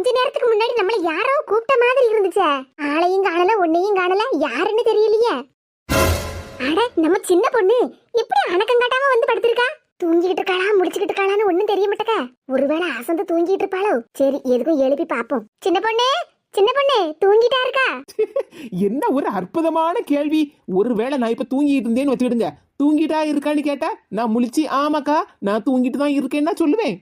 கொஞ்ச நேரத்துக்கு முன்னாடி நம்மள யாரோ கூப்பிட்ட மாதிரி இருந்துச்சே. ஆளையும் காணல உன்னையும் காணல யாருன்னு தெரியலையே. அட நம்ம சின்ன பொண்ணு இப்படி அணக்கங்காட்டாம வந்து படுத்திருக்கா? தூங்கிட்டு இருக்காளா முடிச்சுக்கிட்டு இருக்காளான்னு ஒண்ணும் தெரிய மாட்டேக்க. ஒருவேளை அசந்து தூங்கிட்டு இருப்பாளோ? சரி எதுக்கும் எழுப்பி பாப்போம் சின்ன பொண்ணு சின்ன பொண்ணு தூங்கிட்டா இருக்கா? என்ன ஒரு அற்புதமான கேள்வி. ஒருவேளை நான் இப்ப தூங்கிட்டு இருந்தேன்னு வச்சுக்கிடுங்க. தூங்கிட்டா இருக்கான்னு கேட்டா நான் முழிச்சு ஆமாக்கா நான் தூங்கிட்டு தான் இருக்கேன்னா சொல்லுவேன்.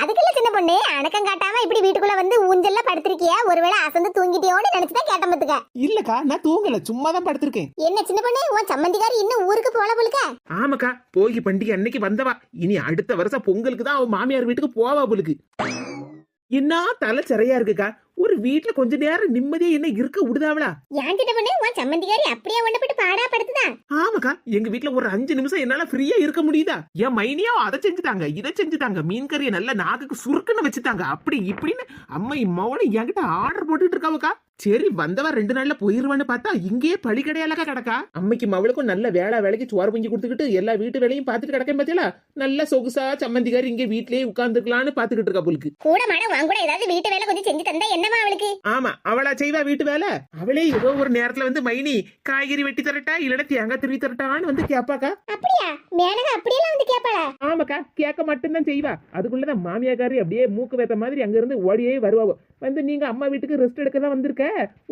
அதுக்குள்ள சின்ன பொண்ணு அணக்கம் காட்டாம இப்படி வீட்டுக்குள்ள வந்து ஊஞ்சல்ல படுத்திருக்கியா? ஒருவேளை அசந்து தூங்கிட்டியோன்னு நினைச்சுதான் கேட்ட பத்துக்க. இல்லக்கா நான் தூங்கல சும்மா தான் படுத்திருக்கேன். என்ன சின்ன பொண்ணு உன் சம்மந்திக்காரி இன்னும் ஊருக்கு போல போலுக்க? ஆமாக்கா போகி பண்டிகை அன்னைக்கு வந்தவா. இனி அடுத்த வருஷம் பொங்கலுக்கு தான் அவன் மாமியார் வீட்டுக்கு போவா போலுக்கு. என்ன தலை சிறையா இருக்குக்கா? ஒரு வீட்டுல கொஞ்ச நேரம் நிம்மதியா என்ன இருக்க விடுதாவளா? ஏன் சின்ன பொண்ணு? உன் சம்மந்திக்காரி அப்படியே ஒண்ணு போட்டு பாடா படுத்துதா? ஆமாக்கா எங்க வீட்ல ஒரு அஞ்சு நிமிஷம் என்னால ஃப்ரீயா இருக்க முடியுதா? என் மைனியா அதை செஞ்சுட்டாங்க இதை செஞ்சுட்டாங்க மீன் கறியை நல்ல நாக்குக்கு சுருக்குன்னு வச்சுட்டாங்க. அப்படி இப்படின்னு அம்மா இம்மாவோட என்கிட்ட ஆர்டர் போட்டுட்டு இருக்காவக்கா. சரி வந்தவ ரெண்டு நாள்ல போயிருவான்னு பார்த்தா இங்கேயே பழி கிடையாலக்கா கிடக்கா. அம்மைக்கு மவளுக்கும் நல்ல வேலை வேலைக்கு சோறு பொங்கி கொடுத்துக்கிட்டு எல்லா வீட்டு வேலையும் பார்த்துட்டு கிடக்கேன் பாத்தீங்களா நல்ல சொகுசா சம்மந்திகாரி இங்கே வீட்லயே உட்கார்ந்துக்கலாம்னு பாத்துக்கிட்டு இருக்கா புலுக்கு. கூட மாட வாங்க கூட ஏதாவது வீட்டு வேலை கொஞ்சம் செஞ்சு தந்தா என்னமா அவளுக்கு? ஆமா அவளா செய்வா வீட்டு வேலை? அவளே ஏதோ ஒரு நேரத்துல வந்து மைனி காய்கறி வெட்டி தரட்டா? இல்லன்னா தேங்காய் திருவி தரட்டான்னு வந்து கேப்பாக்கா? அப்படியா? மேனகா அப்படியெல்லாம் வந்து கேப்பாளா? ஆமாக்கா கேட்க மட்டும்தான் செய்வா. அதுக்குள்ளதான் மாமியாக்காரி அப்படியே மூக்கு வேத்த மாதிரி அங்க இருந்து ஓடியே வருவாவோ. வந்து நீங்க அம்மா வீட்டுக்கு ரெஸ்ட் எடுக்க தான் வந்திருக்க?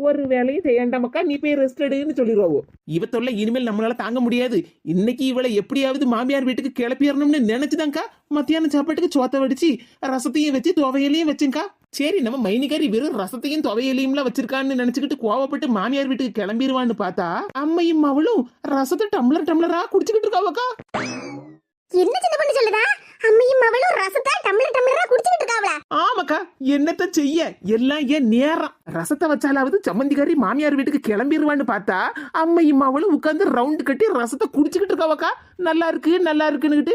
ஒரு வேலையும் செய்யண்டாமக்கா நீ போய் ரெஸ்ட் எடுன்னு சொல்லிடுவாவோ இவ தொல்லை இனிமேல் நம்மளால தாங்க முடியாது. இன்னைக்கு இவளை எப்படியாவது மாமியார் வீட்டுக்கு கிளப்பிடணும்னு நினைச்சுதான்க்கா மத்தியானம் சாப்பாட்டுக்கு சோத்த வடிச்சு ரசத்தையும் வச்சு துவையலையும் வச்சுங்கக்கா. சரி நம்ம மைனிகாரி வெறும் ரசத்தையும் துவையலையும்லாம் வச்சிருக்கான்னு நினைச்சுக்கிட்டு கோவப்பட்டு மாமியார் வீட்டுக்கு கிளம்பிடுவான்னு பார்த்தா அம்மையும் அவளும் ரசத்தை டம்ளர் டம்ளரா குடிச்சுக்கிட்டு இருக்காவக்கா. என்ன சின்ன பொண்ணு சொல்லுதா? அம்மையும் அவளும் ரசத்தை டம்ளர் டம்ளரா குடிச்சிட்டு இருக்காவளா? ஆமாக்கா என்னத்த செய்ய? எல்லாம் ஏன் நேரம். ரசத்தை வச்சாலாவது சம்மந்திக்காரி மாமியார் வீட்டுக்கு கிளம்பிடுவான்னு பார்த்தா அம்மையும் அவளும் உட்காந்து ரவுண்டு கட்டி ரசத்தை குடிச்சுக்கிட்டு இருக்காவக்கா. நல்லா இருக்கு நல்லா இருக்குன்னுகிட்டு.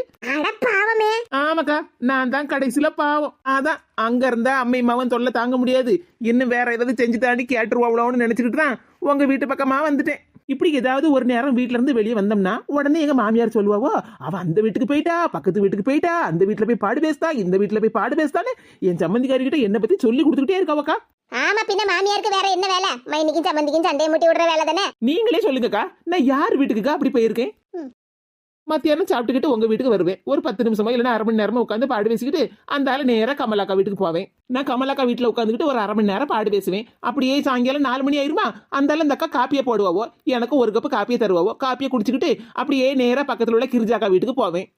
பாவமே. ஆமாக்கா நான் தான் கடைசியில பாவம். அதான் அங்க இருந்தா அம்மை மவன் தொல்லை தாங்க முடியாது. இன்னும் வேற ஏதாவது செஞ்சு தாண்டி கேட்டுருவாங்களோன்னு நினைச்சுக்கிட்டு தான் உங்க வீட்டு பக்கமா வந்துட்டேன். இப்படி ஏதாவது ஒரு நேரம் வீட்ல இருந்து வெளியே வந்தோம்னா உடனே எங்க மாமியார் சொல்லுவாவோ அவ அந்த வீட்டுக்கு போயிட்டா பக்கத்து வீட்டுக்கு போயிட்டா அந்த வீட்டுல போய் பாடு பேசுதா இந்த வீட்டுல போய் பாடு பேசுதான்னு என் சம்மந்திக்காரி கிட்ட என்ன பத்தி சொல்லி கொடுத்துக்கிட்டே இருக்காவக்கா. ஆமா பின்ன மாமியாருக்கு வேற என்ன வேலை? மைனிக்கும் சம்மந்திக்கும் சண்டையை முட்டி விடுற வேலை தானே? நீங்களே சொல்லுங்கக்கா. நான் யார் வீட்டுக்குக்கா அப்படி போயிருக்கேன்? ம். மத்தியானம் சாப்பிட்டுக்கிட்டு உங்க வீட்டுக்கு வருவேன். ஒரு பத்து நிமிஷமா இல்லைன்னா அரை மணி நேரமா உட்காந்து பாடு பேசிக்கிட்டு அந்த ஆளு நேரா கமலாக்கா வீட்டுக்கு போவேன். நான் கமலாக்கா வீட்டுல உட்காந்துக்கிட்டு ஒரு அரை மணி நேரம் பாடு பேசுவேன். அப்படியே சாயங்காலம் நாலு மணி ஆயிருமா? அந்த ஆளு இந்த அக்கா காப்பியை போடுவாவோ? எனக்கு ஒரு கப்பு காப்பியை தருவாவோ? காப்பியை குடிச்சுக்கிட்டு அப்படியே நேரா பக்கத்துல உள்ள கிரிஜாக்கா வீட்டுக்கு போவேன்.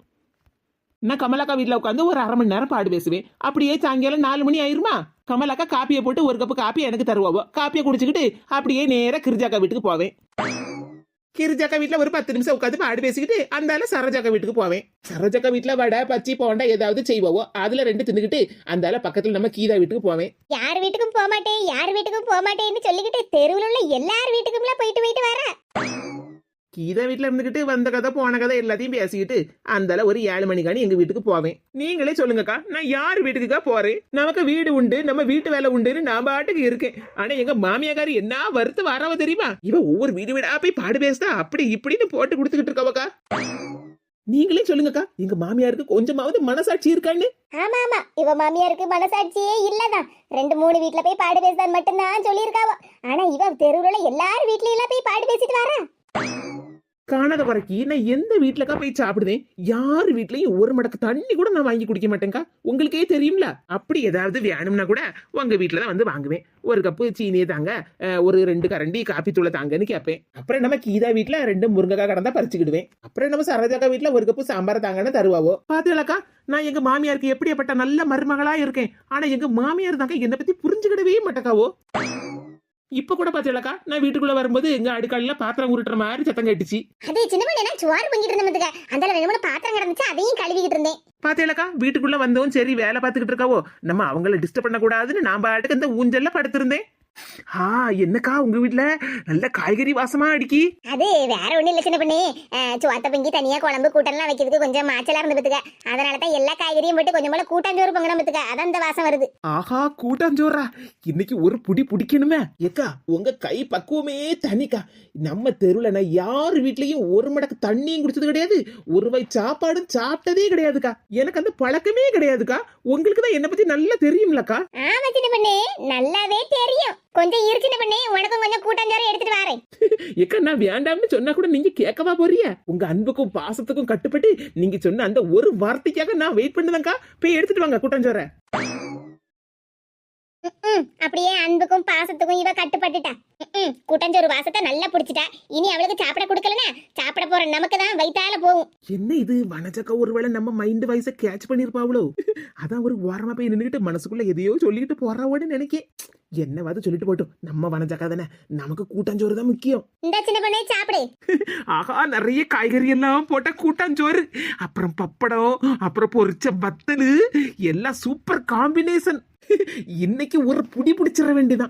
நான் கமலாக்கா வீட்டில் உட்காந்து ஒரு அரை மணி நேரம் பாடு பேசுவேன். அப்படியே சாயங்காலம் நாலு மணி ஆயிருமா? கமலாக்கா காப்பியை போட்டு ஒரு கப்பு காப்பி எனக்கு தருவாவோ? காப்பியை குடிச்சுக்கிட்டு அப்படியே நேராக கிரிஜாக்கா வீட்டுக்கு போவேன். கிரிஜாக்கா வீட்டில் ஒரு பத்து நிமிஷம் உட்காந்து பாடு பேசிக்கிட்டு அந்தால சரோஜாக்கா வீட்டுக்கு போவேன். சரோஜாக்கா வீட்டில் வடை பச்சி போண்டா ஏதாவது செய்வாவோ? அதுல ரெண்டு தின்னுக்கிட்டு அந்தால பக்கத்தில் நம்ம கீதா வீட்டுக்கு போவேன். யார் வீட்டுக்கும் போக மாட்டேன் யார் வீட்டுக்கும் போக மாட்டேன்னு சொல்லிக்கிட்டு தெருவில் உள்ள எல்லார் வீட்டுக்கும்லாம் போயிட்டு போயிட்டு வரேன் கீதா வீட்ல இருந்துகிட்டு வந்த கதை போன கதை எல்லாத்தையும் பேசிக்கிட்டு அந்தால ஒரு ஏழு மணிக்கானி எங்க வீட்டுக்கு போவேன். நீங்களே சொல்லுங்கக்கா நான் யார் வீட்டுக்குக்கா போறேன்? நமக்கு வீடு உண்டு நம்ம வீட்டு வேலை உண்டுன்னு நான் பாட்டுக்கு இருக்கேன். ஆனா எங்க மாமியாக்காரி என்ன வருத்து வரவ தெரியுமா? இவ ஒவ்வொரு வீடு வீடா போய் பாடு பேசுதா அப்படி இப்படின்னு போட்டு கொடுத்துக்கிட்டு இருக்கவக்கா. நீங்களே சொல்லுங்கக்கா எங்க மாமியாருக்கு கொஞ்சமாவது மனசாட்சி இருக்கான்னு? ஆமா ஆமா இவ மாமியாருக்கு மனசாட்சியே இல்லதான் ரெண்டு மூணு வீட்ல போய் பாடு பேசுதான் மட்டும்தான் சொல்லியிருக்காவோ. ஆனா இவ தெருவுல எல்லாரும் வீட்லயும் எல்லாம் போய் பாடு பேசிட்டு வரா. காணாத வரைக்கும் நான் எந்த வீட்டுலக்கா போய் சாப்பிடுவேன்? யார் வீட்லயும் ஒரு மடக்கு தண்ணி கூட நான் வாங்கி குடிக்க மாட்டேங்க்கா உங்களுக்கே தெரியும்ல. அப்படி ஏதாவது வேணும்னா கூட உங்க வீட்டுல தான் வந்து வாங்குவேன். ஒரு கப்பு சீனியை தாங்க ஒரு ரெண்டு கரண்டி காப்பி தூளை தாங்கன்னு கேட்பேன். அப்புறம் நம்ம கீதா வீட்டுல ரெண்டு முருங்கக்காய் கடந்தா பறிச்சுக்கிடுவேன். அப்புறம் நம்ம சரோஜாக்கா வீட்டுல ஒரு கப்பு சாம்பார் தாங்கன்னு தருவாவோ? பாத்துக்கலாக்கா நான் எங்க மாமியாருக்கு எப்படியாப்பட்ட நல்ல மருமகளா இருக்கேன். ஆனா எங்க மாமியார் தாங்க என்னை பத்தி புரிஞ்சுக்கிடவே மாட்டேக்காவோ? இப்ப கூட பாத்தீங்களாக்கா? நான் வீட்டுக்குள்ள வரும்போது எங்க அடுக்காலில பாத்திரம் உருட்டுற மாதிரி சத்தம் கேட்டுச்சு. அதே சின்ன பொண்ணு நான் சோறு பொங்கிட்டு இருந்ததுக்கு அந்த மூணு பாத்திரம் கிடந்துச்சு அதையும் கழுவிக்கிட்டு இருந்தேன். பாத்தேலக்கா வீட்டுக்குள்ள வந்தோம் சரி வேலை பார்த்துக்கிட்டு இருக்காவோ? நம்ம அவங்கள டிஸ்டர்ப் பண்ண கூடாதுன்னு நான் பாட்டுக்கு இந்த ஊஞ்சல்ல படுத்திருந்தேன். ஆ என்னக்கா உங்க வீட்ல? நல்ல காய்கறி வாசமா அடிக்கி. அது வேற ஒண்ணும் இல்ல சின்ன பண்ணி. சுவாத்த பிங்கி தனியா குழம்பு கூட்டம்லாம் வைக்கிறதுக்கு கொஞ்சம் மாச்சலா இருந்து பத்துக்க. அதனால தான் எல்லா காய்கறியும் போட்டு கொஞ்சம் போல கூட்டாஞ்சோறு பொங்கலாம் பத்துக்க. அதான் இந்த வாசம் வருது. ஆஹா கூட்டாஞ்சோறா. இன்னைக்கு ஒரு புடி பிடிக்கணுமே. ஏக்கா உங்க கை பக்குவமே தனிக்கா. நம்ம தெருவுல நான் யார் வீட்லயும் ஒரு மடக்கு தண்ணியும் குடிச்சது கிடையாது. ஒரு வை சாப்பாடும் சாப்பிட்டதே கிடையாதுக்கா. எனக்கு அந்த பழக்கமே கிடையாதுக்கா. உங்களுக்கு தான் என்ன பத்தி நல்லா தெரியும்லக்கா. ஆமா சின்ன பண்ணி. நல்லாவே தெரியும். கொஞ்சம் இரு பண்ணி உனக்கும் கொஞ்சம் கூட்டாஞ்சோறு எடுத்துட்டு வரேன். ஏக்கா நான் வேண்டாம்னு சொன்னா கூட நீங்க கேட்கவா போறிய? உங்க அன்புக்கும் பாசத்துக்கும் கட்டுப்பட்டு நீங்க சொன்ன அந்த ஒரு வார்த்தைக்காக நான் வெயிட் பண்ணுதேங்க்கா போய் எடுத்துட்டு வாங்க கூட்டாஞ்சோற. அப்படியே அன்புக்கும் பாசத்துக்கும் இவ கட்டுப்பட்டுட்டா. கூட்டாஞ்சோறு வாசத்தை நல்லா பிடிச்சிட்டா. இனி அவளுக்கு சாப்பிட கொடுக்கலனா சாப்பிட போற நமக்கு தான் வயித்தால போகும். என்ன இது? வனஜக்கா ஒருவேளை நம்ம மைண்ட் வைஸ கேட்ச் பண்ணிருப்பாவளோ? அதான் ஒரு ஓரமா போய் நின்னுகிட்டு மனசுக்குள்ள எதையோ சொல்லிட்டு போறாவோன்னு நினைக்கேன் என்னவாது சொல்லிட்டு போட்டும். நம்ம வனஜக்கா தானே. நமக்கு கூட்டாஞ்சோறு தான் முக்கியம். இந்த சின்ன பண்ணே சாப்பிடு. ஆஹா நிறைய காய்கறி எல்லாம் போட்ட கூட்டாஞ்சோறு. அப்புறம் பப்படம் அப்புறம் பொரிச்ச வத்தலு. எல்லாம் சூப்பர் காம்பினேஷன் இன்னைக்கு ஒரு புடி பிடிச்சிட.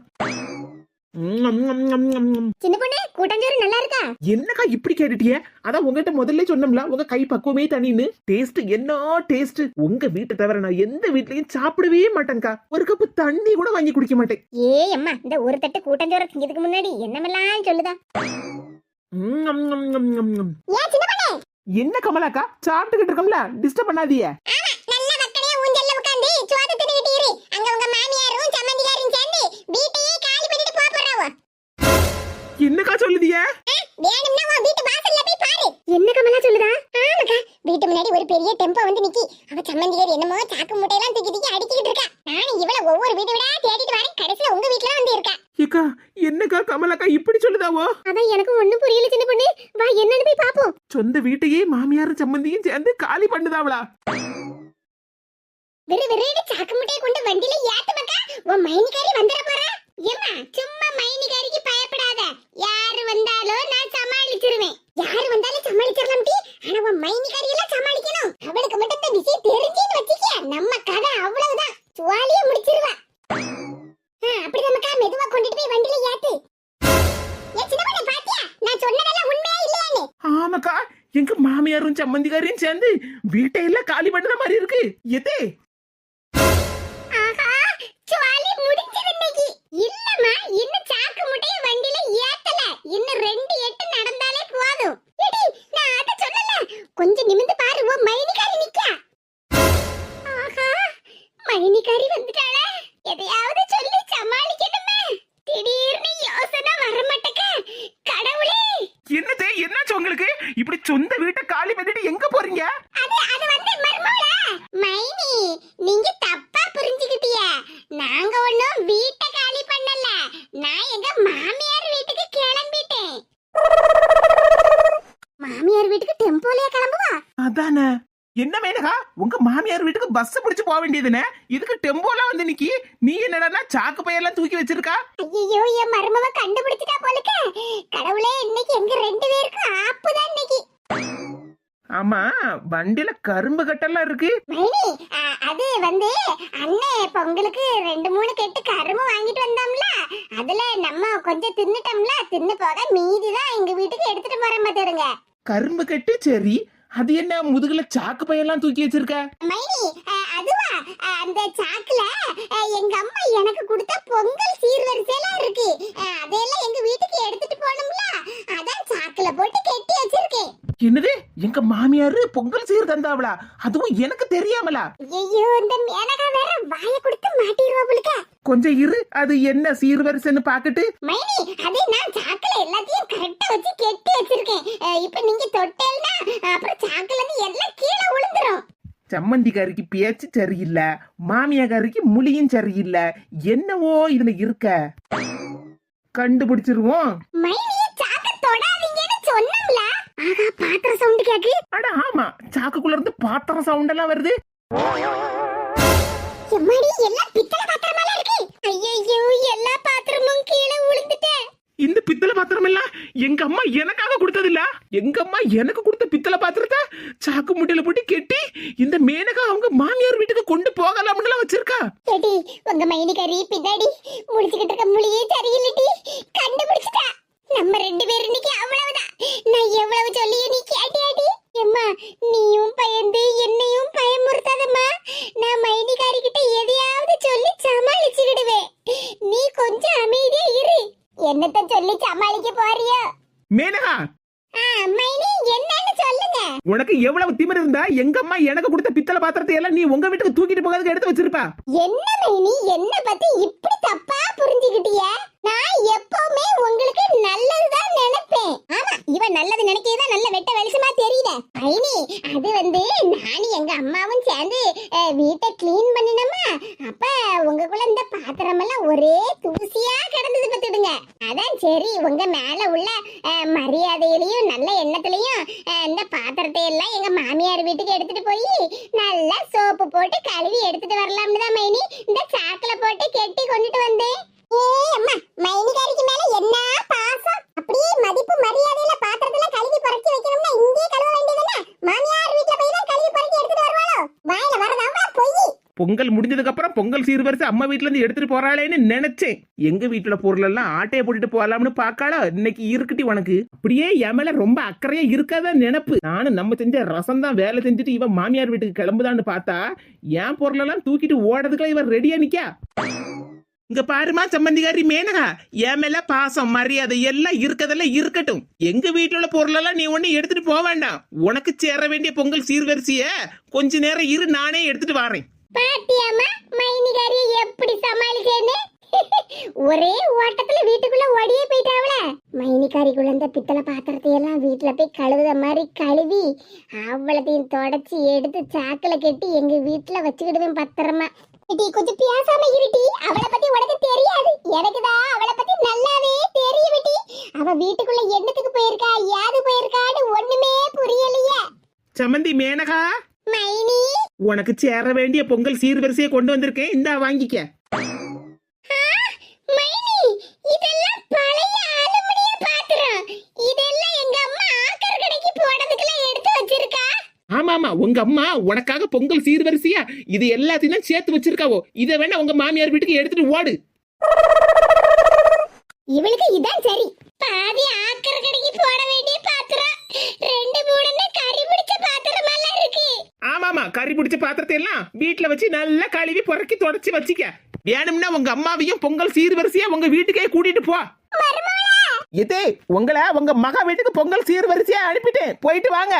சின்ன பொண்ணு கூட்டாஞ்சோறு நல்லா இருக்கா? என்னக்கா இப்படி கேட்டுட்டியே? அதான் உங்ககிட்ட முதல்ல சொன்னோம்ல உங்க கை பக்குவமே தனின்னு. டேஸ்ட் என்ன டேஸ்ட் உங்க வீட்டை தவிர நான் எந்த வீட்லயும் சாப்பிடவே மாட்டேன்க்கா. ஒரு கப்பு தண்ணி கூட வாங்கி குடிக்க மாட்டேன். ஏ அம்மா இந்த ஒரு தட்டு கூட்டாஞ்சோறு திங்கிறதுக்கு முன்னாடி என்னமெல்லாம் சொல்லுதா? என்ன கமலாக்கா? சாப்பிட்டுக்கிட்டு இருக்கோம்ல டிஸ்டர்ப் பண்ணாதீய சொந்த வீட்டையே மாமியார் சம்மந்தியும் சேர்ந்து காலி பண்ணுதாவளா? வெறு விறுன்னு சாக்கு முட்டையை கொண்டு வண்டியில ஏத்து உன் மைனிகாரி வந்துட போறா. ஏமா சும்மா மைனிகாரிக்கு பயப்படாத. யாரு வந்தாலும் நான் சமாளிச்சிருவேன். யாரு வந்தாலும் சமாளிச்சிடலாம் டி. ஆனா உன் மைனிகாரி எல்லாம் சமாளிக்கணும். அவளுக்கு மட்டும் இந்த விஷயம் தெரிஞ்சுன்னு வச்சுக்கிய நம்ம கதை அவ்வளவுதான். சுவாலிய முடிச்சிருவா. எங்க மாமியாரும் சம்மந்திக்காரையும் சேர்ந்து வீட்டை எல்லாம் காலி பண்ணுற மாதிரி இருக்கு. எது? ஆஹா சுவாலி முடிஞ்சது இன்னைக்கு. இல்லம்மா இன்னும் சாக்கு முட்டைய வண்டியில ஏத்தல. இன்னும் ரெண்டு எட்டு நடந்தாலே போதும். எடி நான் அத சொல்லல. கொஞ்சம் நிமிந்து நான் எங்க மாமியார் வீட்டுக்கு கிளம்பிட்டேன். மாமியார் வீட்டுக்கு டெம்போலயே கிளம்புவா? அதானே. என்ன மேனகா? உங்க மாமியார் வீட்டுக்கு பஸ் பிடிச்சு போக வேண்டியதுனே? இதுக்கு டெம்போலாம் வந்து நிக்கி. நீ என்னடான்னா சாக்கு பையெல்லாம் தூக்கி வச்சிருக்கா? ஐயோ என் மருமவ கண்டுபிடிச்சிட்டா போலுக்க. கடவுளே இன்னைக்கு எங்க ரெண்டு பேருக்கும் ஆப்புதான் இன்னைக்கு. ஆமா வண்டியில கரும்பு கட்டெல்லாம் இருக்கு. அது வந்து அண்ணே பொங்கலுக்கு ரெண்டு மூணு கெட்டு கரும்பு வாங்கிட்டு வந்தோம்ல அதுல நம்ம கொஞ்சம் தின்னுட்டோம்ல தின்னு போக மீதி தான் எங்க வீட்டுக்கு எடுத்துட்டு போறேன் பாத்துருங்க கரும்பு கட்டு சரி. அது என்ன முதுகுல சாக்கு பையெல்லாம் தூக்கி வச்சிருக்க? மைனி அதுவா? அந்த சாக்குல எங்க அம்மா எனக்கு கொடுத்த பொங்கல் சீர்வரிசையெல்லாம் இருக்கு. ஆ, அதையெல்லாம் எங்க வீட்டுக்கு எடுத்துட்டு போகணும்ல அதான் சாக்குல போட்டு கெட்டி வச்சிருக்கேன். என்னது? எங்க மாமியாரு பொங்கல் சீர் தந்தாவளா? அதுவும் எனக்கு தெரியாமலா? ஐயோ இந்த மேனகா வேற வாயை கொடுத்து மாட்டிடுவா போலுக்க. கொஞ்சம் இரு அது என்ன சீர்வரிசைன்னு பாக்கட்டு மைனி அது நான் சாக்குல எல்லாத்தையும் கரெக்டா வச்சு கெட்டி வச்சிருக்கேன். இப்ப நீங்க தொட்டேல்னா அப்புறம் சாக்குல இருந்து எல்லாம் கீழே விழுந்துரும். சம்மந்திக்காரிக்கு பேச்சு சரியில்லை மாமியாக்காரிக்கு முழியும் சரியில்லை. என்னவோ இதுல இருக்க? கண்டுபிடிச்சிருவோம். மைனி சாக்க தொடாதீங்கன்னு சொன்னோம்ல ஆகா பாத்திர சவுண்ட் கேக்கு? அட ஆமா. சாக்குக்குள்ள இருந்து பாத்திரம் சவுண்ட் எல்லாம் வருது. எம்மாடி எல்லாம் பித்தளை பாத்திரமால இருக்கு? ஐயோ எல்லா பாத்திரமும் கீழே விழுந்துட்டேன் இந்த பித்தளை பாத்திரம் எல்லாம் எங்க அம்மா எனக்காக கொடுத்தது இல்ல எங்க அம்மா எனக்கு கொடுத்த பித்தளை பாத்திரத்தை சாக்கு முட்டையில போட்டு கெட்டி இந்த மேனகா அவங்க மாமியார் வீட்டுக்கு கொண்டு போகலாம்னு வச்சிருக்கா. ஏடி உங்க மைனிகரி பின்னாடி முடிச்சுக்கிட்டு இருக்க முழியே சரியில்லடி. கண்டுபிடிச்சிட்டா. நம்ம ரெண்டு பேரும் இன்னைக்கு அவ்வளவுதான். நான் எவ்வளவு சொல்லியும் நீ கேட்டியாடி? எம்மா நீயும் பயந்து என்னையும் பயமுறுத்தாதம்மா. நான் மைனிகாரி கிட்ட எதையாவது சொல்லி சமாளிச்சுக்கிடுவேன். நீ கொஞ்சம் அமைதியா இரு. என்னத்த சொல்லி சமாளிக்க போறியோ? மேனகா! உனக்கு எவ்வளவு திமிரு இருந்தா எங்க அம்மா எனக்கு கொடுத்த பித்தளை பாத்திரத்தை எல்லாம் நீ உங்க வீட்டுக்கு தூக்கிட்டு போகிறதுக்கு எடுத்து வச்சிருப்பா. என்ன மைனி என்ன பத்தி இப்படி தப்பா புரிஞ்சுக்கிட்டிய? நான் எப்பவுமே உங்களுக்கு நல்லதுதான் நினைப்பேன். ஆமா இவன் நல்லது நினைக்கிறதா நல்ல வெட்ட வெளிச்சமா தெரியுத. ஐனி அது வந்து நானும் எங்க அம்மாவும் சேர்ந்து வீட்டை க்ளீன் பண்ணினோமா? அப்ப உங்களுக்குள்ள இந்த பாத்திரம் எல்லாம் ஒரே தூசியா கிடந்தது பத்துடுங்க அதான் சரி உங்க மேல உள்ள அஹ், மரியாதையிலையும் நல்ல எண்ணத்துலயும் இந்த பாத்திரத்தை எல்லாம் எங்க மாமியார் வீட்டுக்கு எடுத்துட்டு போய் நல்லா சோப்பு போட்டு கழுவி எடுத்துட்டு வரலாம்னு தான் மைனி இந்த சாக்கில போட்டு கெட்டி கொண்டுட்டு வந்தேன் ஏ அம்மா மைனிகாரிக்கு மேல என்ன பாசம் அப்படியே மதிப்பு மரியாதையில பாத்திரத்துல கழுவி பறக்கி வைக்கணும்னா இங்கே கழுவ வேண்டியதுதானே மாமியார் வீட்ல போய் தான் கழுவி பறக்கி எடுத்துட்டு வருவாளோ வாயில வரதாமா பொய் பொங்கல் முடிஞ்சதுக்கு அப்புறம் பொங்கல் சீர்வரிசை அம்மா வீட்டிலேருந்து இருந்து எடுத்துட்டு போறாளேன்னு நினைச்சேன். எங்க வீட்டுல பொருள் எல்லாம் ஆட்டையை போட்டுட்டு போகலாம்னு பாக்காளோ இன்னைக்கு இருக்குட்டி உனக்கு. அப்படியே என் ரொம்ப அக்கறையா இருக்காத நினைப்பு. நானும் நம்ம செஞ்ச ரசம் தான் வேலை செஞ்சுட்டு இவன் மாமியார் வீட்டுக்கு கிளம்புதான்னு பார்த்தா என் பொருள் எல்லாம் தூக்கிட்டு ஓடுறதுக்குலாம் இவன் ரெடியா நிக்கா. இங்க பாருமா சம்பந்திகாரி மேனகா என் மேல பாசம் மரியாதை எல்லாம் இருக்கதெல்லாம் இருக்கட்டும். எங்க வீட்டுல உள்ள பொருளெல்லாம் நீ ஒண்ணு எடுத்துட்டு போக வேண்டாம். உனக்கு சேர வேண்டிய பொங்கல் சீர்வரிசைய கொஞ்ச நேரம் இரு நானே எடுத்துட்டு வரேன். பாட்டியாமா மைனிகாரி எப்படி சமாளிச்சேன்னு? ஒரே ஓட்டத்துல வீட்டுக்குள்ள ஓடியே போயிட்டாவல மைனிகாரிக்குள்ள இந்த பித்தளை பாத்திரத்தை எல்லாம் வீட்டுல போய் கழுவுத மாதிரி கழுவி அவ்வளத்தையும் தொடச்சி எடுத்து சாக்குல கட்டி எங்க வீட்டுல வச்சுக்கிடுவேன் பத்திரமா. இடி கொஞ்சம் பேசாம இருட்டி அவளை பத்தி உனக்கு தெரியாது. எனக்குதான் அவளை பத்தி நல்லாவே தெரியும் விட்டி அவ வீட்டுக்குள்ள என்னத்துக்கு போயிருக்கா யாது போயிருக்கான்னு ஒண்ணுமே புரியலையே. சம்மந்தி மேனகா? மைனி. உனக்கு சேர வேண்டிய பொங்கல் சீர்வரிசையை கொண்டு வந்திருக்கேன். இந்தா வாங்கிக்க. மைனி இதெல்லாம் பழைய அலுமினிய பாத்திரம். இதெல்லாம் எங்க அம்மா ஆக்கர் கடைக்கு போனதுக்கெல்லாம் எடுத்து வச்சிருக்கா? ஆமா ஆமா உங்க அம்மா உனக்காக பொங்கல் சீர்வரிசையா இது எல்லாத்தையும் தான் சேர்த்து வச்சிருக்காவோ? இதை வேணா உங்க மாமியார் வீட்டுக்கு எடுத்துட்டு ஓடு. இவளுக்கு இதான் சரி. பாதி ஆக்கர் கடைக்கு போட வேண்டிய பாத்திரம் ரெண்டு மூணுன்னு கறி பிடிச்ச பாத்திரம் எல்லாம் இருக்கு ஆமாமா கறி பிடிச்ச பாத்திரத்தை எல்லாம் வீட்டுல வச்சு நல்லா கழுவி புறக்கி தொடச்சி வச்சுக்க. வேணும்னா உங்க அம்மாவையும் பொங்கல் சீர்வரிசையா உங்க வீட்டுக்கே கூட்டிட்டு போ. இதே உங்களை உங்க மகா வீட்டுக்கு பொங்கல் சீர்வரிசையா அனுப்பிட்டேன். போயிட்டு வாங்க.